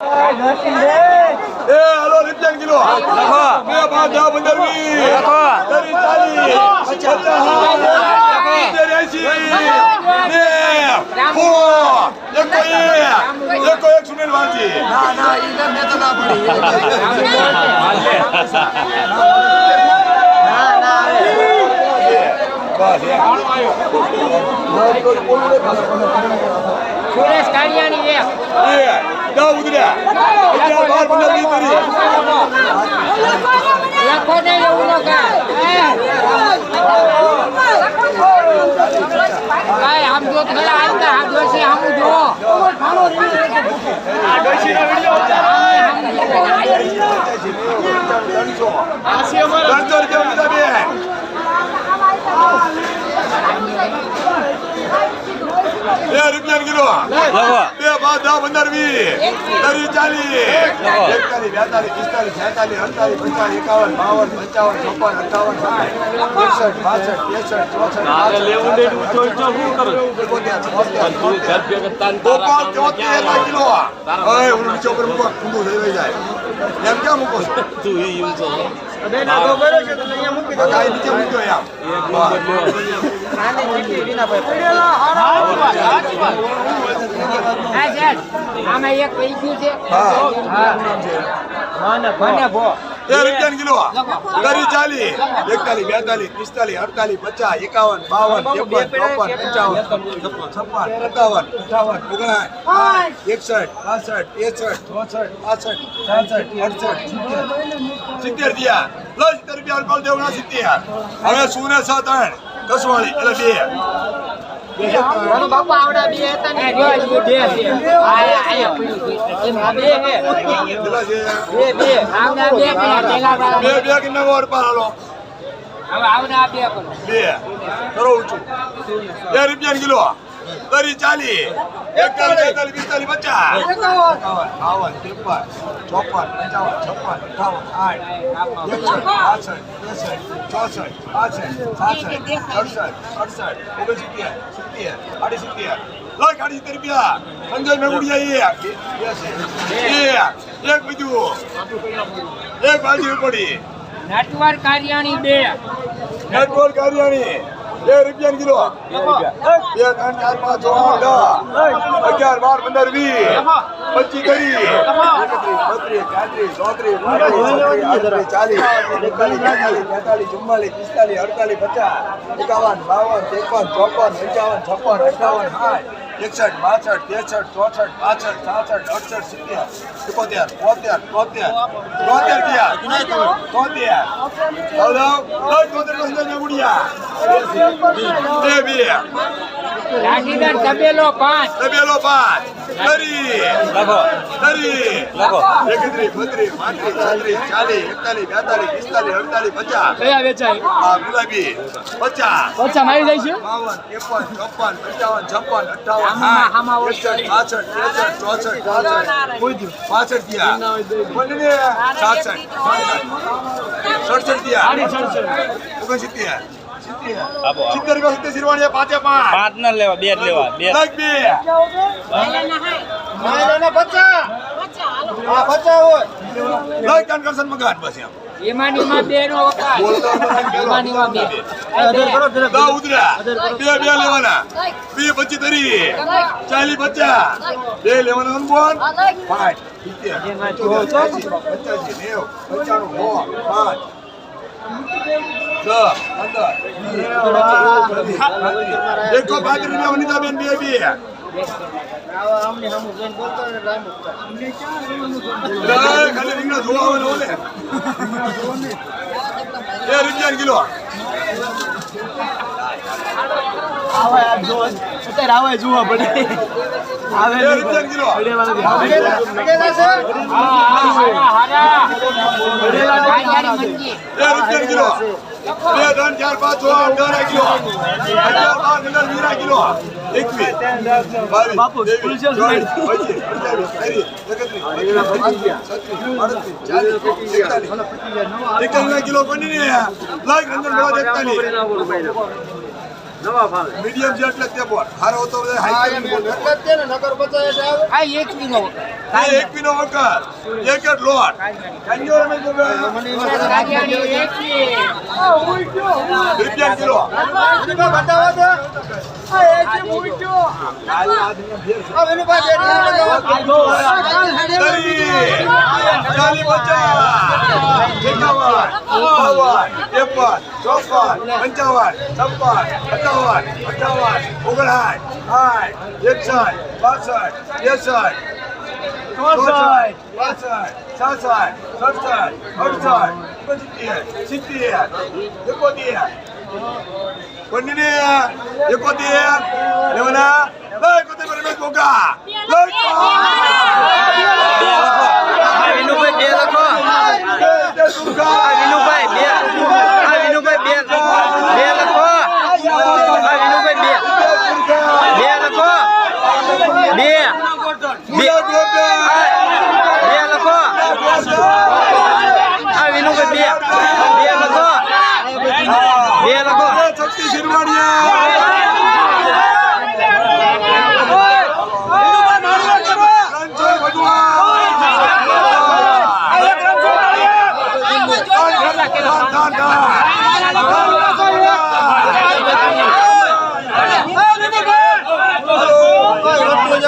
એ હાલો રૂપિયા કિલો. બે પાંચ દસ પંદર વીસ. ત્રીસ ચાલીસ પચાસ. એંસી નેવ સો એકો. એક એકો એક સુનિલ વાલજી ના ના ઈ તો ના પડી. ના સુરેશ કાળિયાની એક. એ દસ ઉદરા અગિયાર બાર પંદર ત્રીસ લખો ને એવું ન કા કાય આમ જો પેલા આવતા આ જોશે આમ જુઓ. બે બે રૂપિયા કિલો બે પાંચ દસ પંદર વીસ. ત્રીસ ચાલીસ. એકતાલીસ બેતાલીસ પિસ્તાલીસ છેતાલીસ અડતાલીસ પચાસ એકાવન બાવન પંચાવન ચોપન અઠાવન સાઠ એકસઠ બાસઠ ત્રેસઠ ચોસઠ નીચે ઉપર મૂકો ઊંધું થઈ વઈ જાય એમ ક્યાં મૂકો છો કાંઈ નીચે મૂક્યો એમ હા સાહેબ આમાં એક પૈ છે. હા. મને ભો. રૂપિયા કિલો કરી ચાલી એકતાલીસ બેતાલીસ પિસ્તાલીસ અડતાલીસ પચાસ એકાવન બાવન ત્રેપન ચોપન પંચાવન છપ્પન સત્તાવન અઠાવન ઓગણસાઠ એકસઠ બાસઠ એકસઠ ચોસઠ પાસઠ છાસઠ અડસઠ સિત્તેર. થયા. સિત્તેર રૂપિયા અલ્કોલ દેવના સિત્તેર. હવે શું ને છ ત્રણ. કસવાળી એટલે બે. બાપુ આવડા બે હતા ને બે છે આયા આયા બે બે આવડા બે પેલા બે બે કે નવો અડપા હાલો હવે આવડા બે કરો બે કરો ઊંચું બે રૂપિયા કિલો કરી ચાલી. એકતાલીસ બેતાલીસ પિસ્તાલીસ પચાસ. બાવન ત્રેપન ચોપન પંચાવન છપ્પન અઠાવન આઠ એકસઠ બાસઠ ત્રેસઠ ચોસઠ પાસઠ સાસઠ અડસઠ અડસઠ ઓગણસિત્તેર સિત્તેર અઢી સિત્તેર લાખ આડી સિત્તેર રૂપિયા. સંજય મેગુડિયા એક. એક. બીજું. એક બાજુ પડી નટવર કાર્યાણી બે. નેટવર્ક કાર્યાણી. બે રૂપિયા કિલો. બે ત્રણ ચાર પાંચ છ દસ. અગિયાર બાર પંદર વીસ. પચીસ એકત્રીસ બત્રીસ તેત્રીસ ચોત્રીસ પાંત્રીસ ચાલીસ એકતાલીસ બેતાલીસ તેતાલીસ ચુમ્માલીસ પિસ્તાલીસ અડતાલીસ પચાસ એકાવન બાવન ત્રેપન ચોપન પંચાવન છપ્પન અઠાવન સાઠ એકસઠ બાસઠ ત્રેસઠ ચોસઠ પાસઠ છાસઠ અડસઠ સિત્તેર એકોતેર બોતેર તોતેર તોતેર ગયા તોતેર તોતેર પંદર ગુડિયા બે બે લાઠીદાર તબેલો પિસ્તાલીસ અડતાલીસ પચાસ કયા વેચાય ગુલાબી પચાસ પચા મારી જાય છે બાવન ત્રેપન ચોપન પંચાવન છપ્પન અઠાવન એકસઠ બાસઠ ત્રેસઠ ચોસઠ પાસઠ પાસઠ થયા બોલીને સાસઠ સડસઠ થયા ઓગણસિત્તેર સિત્તેર રૂપિયા સિત્તેર શિરવાણીયા પાંચે પાંચ. પાંચ ના લેવા બે જ લેવા બે પચીસ. ચાલી પચાસ બે લેવાના. અનુભવ પાંચ. એંસી, પંચ્યાસી પંચાણું. પાંચ. એકસો પાંત્રીસ રૂપિયા વનિતાબેન બે બે. ખાલી રીંગણા જોવા આવે ને ઓલે. રૂપિયા કિલો. અત્યારે આવે જોવા પડે આવે રૂપિયા કિલો હારા, હારા. કાર્યાણી મંજી. બે કિલો ત્રણ ચાર પાંચ છ આઠ દસ કિલો અગિયાર બાર પંદર વીસ કિલો એકવીસ બાવીસ બાપુ, ત્રેવીસ, સ્કૂલ છે, ને એકતાલીસ મીડિયમ છે એટલે હારો તો હાઈ બોલ આ એક કિલો એ એક કિલો વખત એક જ લોટ કંજો રમે તો કાઢ્યાની એક કિલો ચાલી પચાસ એકાવન બાવન ત્રેપન ચોપન, પંચાવન, છપ્પન, સત્તાવન અઠાવન ઓગણસાઠ, સાઠ, એકસઠ, બાસઠ, ત્રેસઠ, ચોસઠ પાસઠ છાસઠ સડસઠ, અડસઠ, પંચોતેર, સિત્તેર, એકોતેર પંડીને એકોતેર, લેવાના એકોતેર પર ગોગા લઈ વિનુભાઈ બે લખો આ વિનુભાઈ બે આ વિનુભાઈ બે બે લખો આ વિનુભાઈ બે બે લખો બે બે બે લખો આ વિનુભાઈ બે બે લખો બે લખો શક્તિ શિરવાડિયા રણછોડ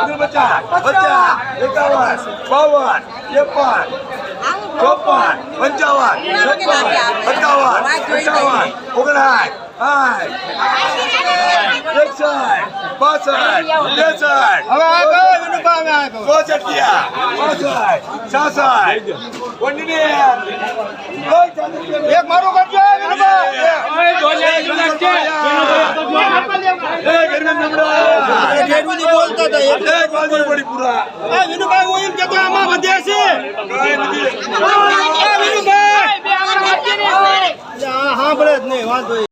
કાકા ત્રણ કિલો ચાર પાંચ છ ના કિલો આઠ, નવ દસ ના કિલો બાવન ત્રેપન ચોપન પંચાવન છપ્પન સત્તાવન અઠાવન ઓગણસાઠ સાઠ એકસઠ બાસઠ ત્રેસઠ ચોસઠ ગયા પાસઠ છાસઠ વંડીને એક મારું કરજો બોલતા હતા એક બાજુ પડી પૂરા. વિનુભાઈ હું એમ કેતો આમાં વધ્યા છે. બે આંગળી વચ્ચે જ નહીં વાંધો